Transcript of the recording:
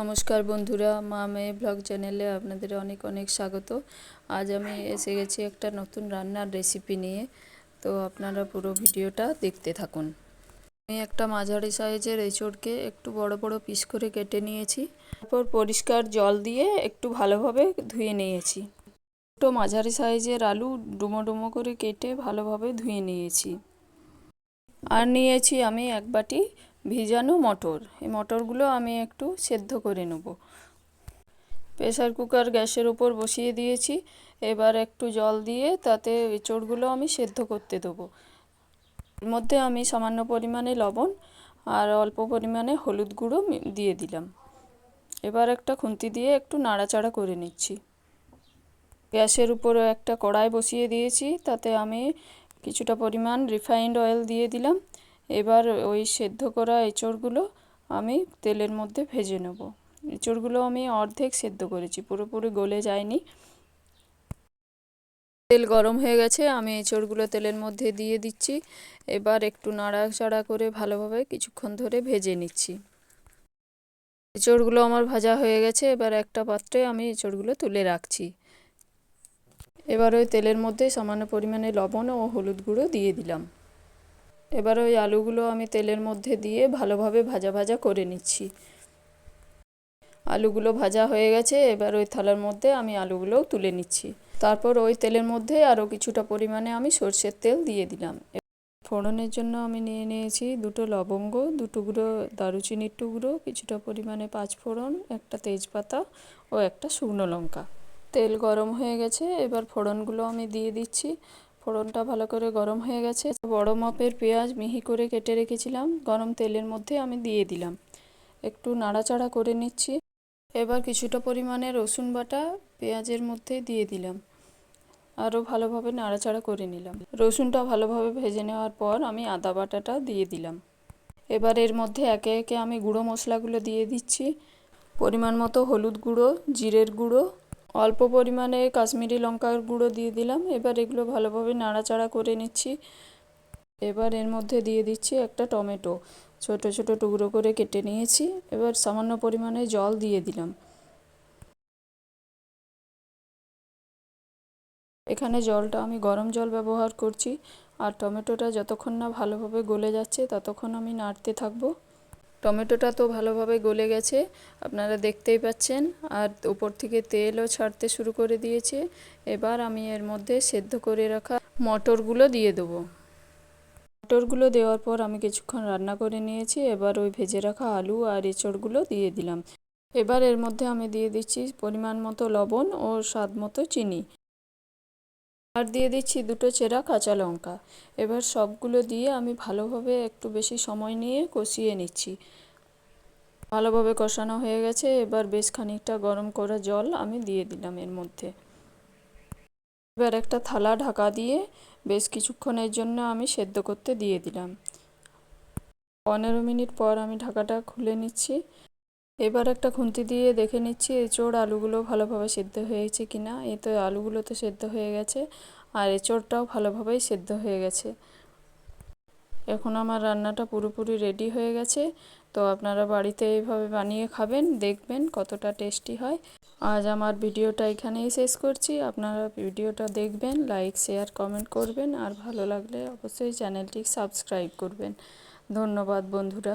নমস্কার বন্ধুরা, মা মেয়ে ব্লগ চ্যানেলে আপনাদের অনেক অনেক স্বাগত। আজ আমি এসে গেছি একটা নতুন রান্নার রেসিপি নিয়ে। তো আপনারা পুরো ভিডিওটা দেখতে থাকুন। আমি একটা মাঝারি সাইজের এঁচড়কে একটু বড় বড় পিস করে কেটে নিয়েছি। তারপর পরিষ্কার জল দিয়ে একটু ভালোভাবে ধুয়ে নিয়েছি। একটু মাঝারি সাইজের আলু ডুমো ডুমো করে কেটে ভালোভাবে ধুয়ে নিয়েছি। আর নিয়েছি আমি এক বাটি ভিজানো মটর। এই মটরগুলো আমি একটু সেদ্ধ করে নেব। প্রেসার কুকার গ্যাসের ওপর বসিয়ে দিয়েছি। এবার একটু জল দিয়ে তাতে এঁচড়গুলো আমি সেদ্ধ করতে দেবো। এর মধ্যে আমি সামান্য পরিমাণে লবণ আর অল্প পরিমাণে হলুদ গুঁড়ো দিয়ে দিলাম। এবার একটা খুন্তি দিয়ে একটু নাড়াচাড়া করে নিচ্ছি। গ্যাসের উপরে একটা কড়াই বসিয়ে দিয়েছি। তাতে আমি কিছুটা পরিমাণ রিফাইন্ড অয়েল দিয়ে দিলাম। এবার ওই সেদ্ধ করা এঁচড়গুলো আমি তেলের মধ্যে ভেজে নেব। এঁচড়গুলো আমি অর্ধেক সেদ্ধ করেছি, পুরোপুরি গলে যায়নি। তেল গরম হয়ে গেছে, আমি এঁচড়গুলো তেলের মধ্যে দিয়ে দিচ্ছি। এবার একটু নাড়াচাড়া করে ভালোভাবে কিছুক্ষণ ধরে ভেজে নিচ্ছি। এঁচড়গুলো আমার ভাজা হয়ে গেছে, এবার একটা পাত্রে আমি এঁচড়গুলো তুলে রাখছি। এবার ওই তেলের মধ্যে সামান্য পরিমাণে লবণ ও হলুদ গুঁড়ো দিয়ে দিলাম। এবার ওই আলুগুলো আমি তেলের মধ্যে দিয়ে ভালোভাবে ভাজা ভাজা করে নিচ্ছি। আলুগুলো ভাজা হয়ে গেছে, এবার ওই থালার মধ্যে আমি আলুগুলোও তুলে নিচ্ছি। তারপর ওই তেলের মধ্যে আরও কিছুটা পরিমাণে আমি সর্ষের তেল দিয়ে দিলাম। ফোড়নের জন্য আমি নিয়ে নিয়েছি দুটো লবঙ্গ দুটুকরো দারুচিনির টুকরো, কিছুটা পরিমাণে পাঁচ ফোড়ন, একটা তেজপাতা ও একটা শুকনো লঙ্কা। তেল গরম হয়ে গেছে, এবার ফোড়নগুলো আমি দিয়ে দিচ্ছি। ফোড়নটা ভালো করে গরম হয়ে গেছে। বড় মাপের পেঁয়াজ মিহি করে কেটে রেখেছিলাম। গরম তেলের মধ্যে আমি দিয়ে দিলাম। একটু নাড়াচাড়া করে নিচ্ছি। এবার কিছুটা পরিমাণে রসুন বাটা পেঁয়াজের মধ্যে দিয়ে দিলাম। আরও ভালোভাবে নাড়াচাড়া করে নিলাম। রসুনটা ভালোভাবে ভেজে নেওয়ার পর আমি আদা বাটাটা দিয়ে দিলাম। এবার এর মধ্যে একে একে আমি গুঁড়ো মশলাগুলো দিয়ে দিচ্ছি। পরিমাণ মতো হলুদ গুঁড়ো, জিরের গুঁড়ো অল্প পরিমাণে কাশ্মীরি লঙ্কার গুঁড়ো দিয়ে দিলাম। এবার এগুলো ভালোভাবে নাড়াচাড়া করে নিচ্ছি। এবার এর মধ্যে দিয়ে দিচ্ছি একটা টমেটো। ছোট ছোট টুকরো করে কেটে নিয়েছি। এবার সামান্য পরিমাণে জল দিয়ে দিলাম। এখানে জলটা আমি গরম জল ব্যবহার করছি। আর টমেটোটা যতক্ষণ না ভালোভাবে গলে যাচ্ছে, ততক্ষণ আমি নাড়তে থাকব। টমেটোটা তো ভালোভাবে গলে গেছে, আপনারা দেখতেই পাচ্ছেন। আর উপর থেকে তেলও ছাড়তে শুরু করে দিয়েছে। এবার আমি এর মধ্যে সেদ্ধ করে রাখা মটরগুলো দিয়ে দেবো। মটরগুলো দেওয়ার পর আমি কিছুক্ষণ রান্না করে নিয়েছি। এবার ওই ভেজে রাখা আলু আর এঁচড়গুলো দিয়ে দিলাম। এবার এর মধ্যে আমি দিয়ে দিচ্ছি পরিমাণ মতো লবণ ও স্বাদ মতো চিনি। আর দিয়ে দিচ্ছি দুটো চেরা কাঁচা লঙ্কা। এবার সবগুলো দিয়ে আমি ভালোভাবে একটু বেশি সময় নিয়ে কষিয়ে নিচ্ছি। ভালোভাবে কষানো হয়ে গেছে, এবার বেশ খানিকটা গরম করা জল আমি দিয়ে দিলাম এর মধ্যে। এবার একটা থালা ঢাকা দিয়ে বেশ কিছুক্ষণের জন্য আমি সেদ্ধ করতে দিয়ে দিলাম। পনেরো মিনিট পর আমি ঢাকাটা খুলে নিচ্ছি। এবার একটা খুন্তি দিয়ে দেখে নিচ্ছি, এঁচোড় আলুগুলো ভালোভাবে সেদ্ধ হয়েছে কি না। এ তো আলুগুলো তো সেদ্ধ হয়ে গেছে, আর এঁচোড়টাও ভালোভাবেই সেদ্ধ হয়ে গেছে। এখন আমার রান্নাটা পুরোপুরি রেডি হয়ে গেছে। তো আপনারা বাড়িতে এইভাবে বানিয়ে খাবেন, দেখবেন কতটা টেস্টি হয়। আজ আমার ভিডিওটা এখানেই শেষ করছি। আপনারা ভিডিওটা দেখবেন, লাইক, শেয়ার, কমেন্ট করবেন, আর ভালো লাগলে অবশ্যই চ্যানেলটি সাবস্ক্রাইব করবেন। ধন্যবাদ বন্ধুরা।